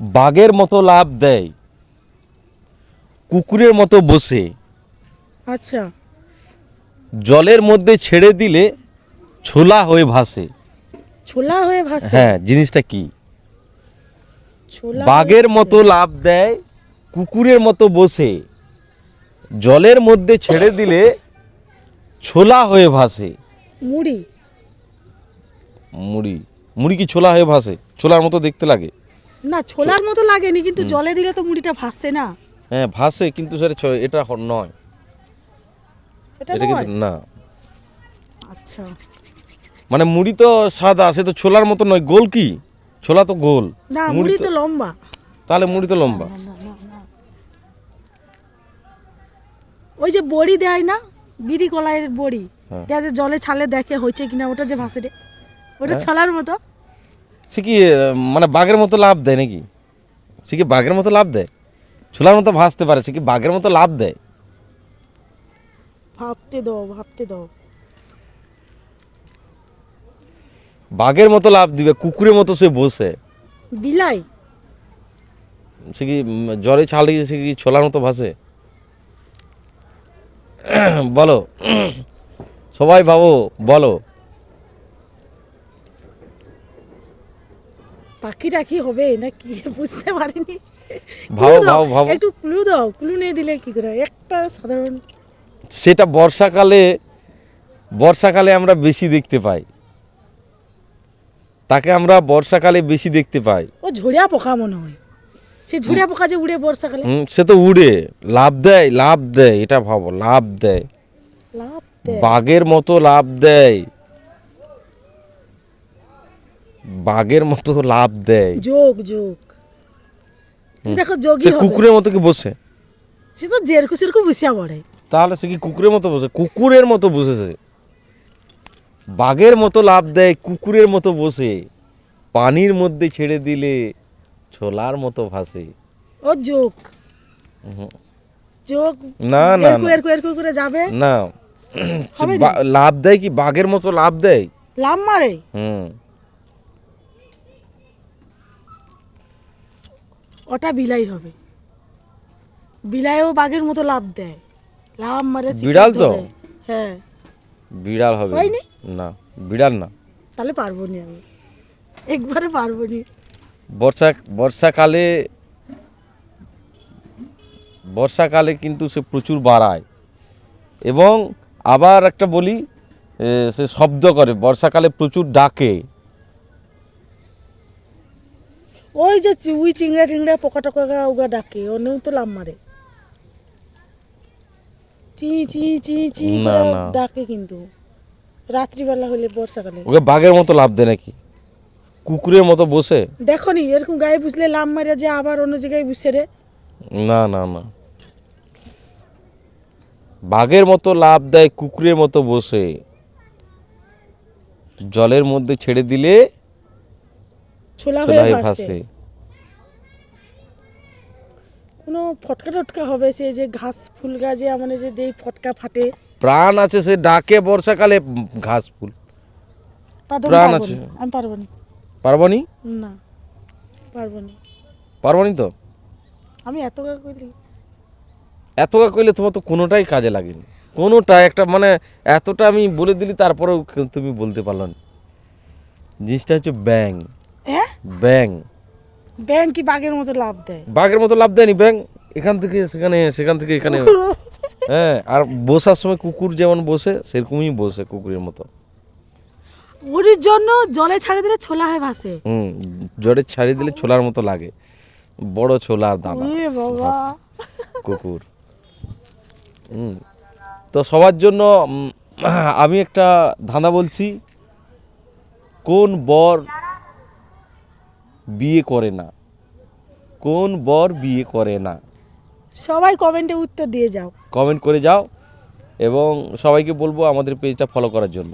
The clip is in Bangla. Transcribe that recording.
বাঘের মতো লাভ দেয় কুকুরের মতো বসে। আচ্ছা। জলের মধ্যে ছেড়ে দিলে ছোলা হয়ে ভাসে। ছোলা হয়ে ভাসে? হ্যাঁ জিনিসটা কি? বাঘের মতো লাভ দেয় কুকুরের মতো বসে। জলের মধ্যে ছেড়ে দিলে ছোলা হয়ে ভাসে ভাসে। মুড়ি? মুড়ি? মুড়ি কি ছোলা হয়ে ভাসে? ছোলার মতো দেখতে লাগে। না ছোলার মতো লাগেনি কিন্তু জলে দিলে তো মুড়িটা ভাসছে না। হ্যাঁ ভাসে কিন্তু স্যার এটা নয়। এটা কিন্তু না। আচ্ছা। মানে মুড়ি তো সাদা সে তো ছোলার মতো নয়। গোল কি? ছোলা তো গোল। না মুড়ি তো লম্বা। তাহলে মুড়ি তো লম্বা। ওই যে বড়ি দেয় না বিড়ি কলাইয়ের বড়ি হ্যাঁ। যে জলে ছালে দেখে হয়েছে কিনা ওটা যে ভাসে রে। ওটা ছলার মতো। সে কি মানে বাঘের মতো লাভ দেয় নাকি? সে কি বাঘের মতো লাভ দেয়? ছোলার মতো ভাসতে পারে সে কি বাঘের মতো লাভ দেয়? ভাবতে দাও ভাবতে দাও। বাঘের মতো লাভ দিবে কুকুরের মতো সে বসে। বিলাই? সে কি জলে ছাল দিয়ে সে কি ছোলার মতো ভাসে? বলো। সবাই ভাবো বলো। পাখিটা কি হবে? না কি? বুঝতে পারিনি। একটু ক্লু দাও। ক্লু নিয়ে দিলে কি করে? একটা সাধারণ সেটা বর্ষাকালে বর্ষাকালে আমরা বেশি দেখতে পাই। তাকে আমরা বর্ষাকালে বেশি দেখতে পাই। ও ঝুড়িয়া পোকা মনে হয়। সে ঝুড়িয়া পোকা যে উড়ে বর্ষাকালে। সে তো উড়ে। লাভ দেয় লাভ দেয়। এটা ভাবো লাভ দেয়। লাভ দেয়। বাঘের মতো লাভ দেয়। বাঘের মতো লাভ দেয়। যোগ যোগ। দেখো যোগী কুকুরের মতো কি বসে? সে তো জেরকু সেরকু বসিয়া পড়ে। তাহলে সে কি কুকুরের মতো বসে? কুকুরের মতো বসেছে বাঘের মতো লাভ দেয় কুকুরের মতো বসে। পানির মধ্যে ছেড়ে দিলে ছোলার মতো ভাসে। ও যোগ। যোগ না, না, করে যাবে? না। লাভ দেয় কি? বাঘের মতো লাভ দেয়? লাভ মারে? হুম। ওটা বিলাই হবে। বিলাইও বাঘের মতো লাভ দেয়। লাভ মারে বিড়াল তো? হ্যাঁ। বিড়াল হবে হয়নি? না? বিড়াল না। তাহলে পারব নি আমি। একবারে পারব নি। বর্ষা বর্ষাকালে বর্ষাকালে কিন্তু সে প্রচুর বাড়ায়। এবং আবার একটা বলি সে শব্দ করে বর্ষাকালে প্রচুর ডাকে। ওই যে উই চিংড়া টিংড়া পোকা টোকা উগা ডাকে ওনেও তো লাভ মারে। চি চি চি চি ডাকে কিন্তু। রাত্রিবেলা হলে বর্ষাকালে। ওকে বাঘের মতো লাভ দেয় নাকি? কুকুরের মতো বসে? দেখো নি এরকম গায়ে বুঝলে লাভ মারে যে আবার অন্য জায়গায় বুঝছে রে। না না না। বাঘের মতো লাভ দেয় কুকুরের মতো বসে। জলের মধ্যে ছেড়ে দিলে ছোলা হয়ে ভাসে। কোনো ফটকা টটকা হবে সে যে ঘাস ফুল গাছে মানে যে দেই ফটকা ফাটে। প্রাণ আছে সে ডাকে বর্ষাকালে ঘাস ফুল। তা তো আমি প্রাণ পারব আছে। না, পারব না। পারবনি? না পারব না। তো? আমি এত গা করলি এত কইলে তোমার তো কোনোটাই কাজে লাগেনি। কোনোটা একটা মানে এতটা আমি বলে দিলি তারপরেও তুমি বলতে পারল না। জিনিসটা হচ্ছে ব্যাং হ্যাঁ ব্যাং কি বাঘের মতো লাভ দেয়? বাঘের মতো লাভ দেয়নি ব্যাং। এখান থেকে সেখানে সেখান থেকে এখানে হ্যাঁ আর বসার সময় কুকুর যেমন বসে সেরকমই বসে কুকুরের মতো। ওরির জন্য জলে ছাড়ে দিলে ছোলা হয় ভাসে। হুম জড়ে ছাড়িয়ে দিলে ছোলার মতো লাগে। বড় ছোলার দানা। কুকুর। হুম তো সবার জন্য আমি একটা ধাঁধা বলছি। কোন বর বিয়ে করে না। কোন বর বিয়ে করে না? সবাই কমেন্টে উত্তর দিয়ে যাও। কমেন্ট করে যাও এবং সবাইকে বলব আমাদের পেজটা ফলো করার জন্য।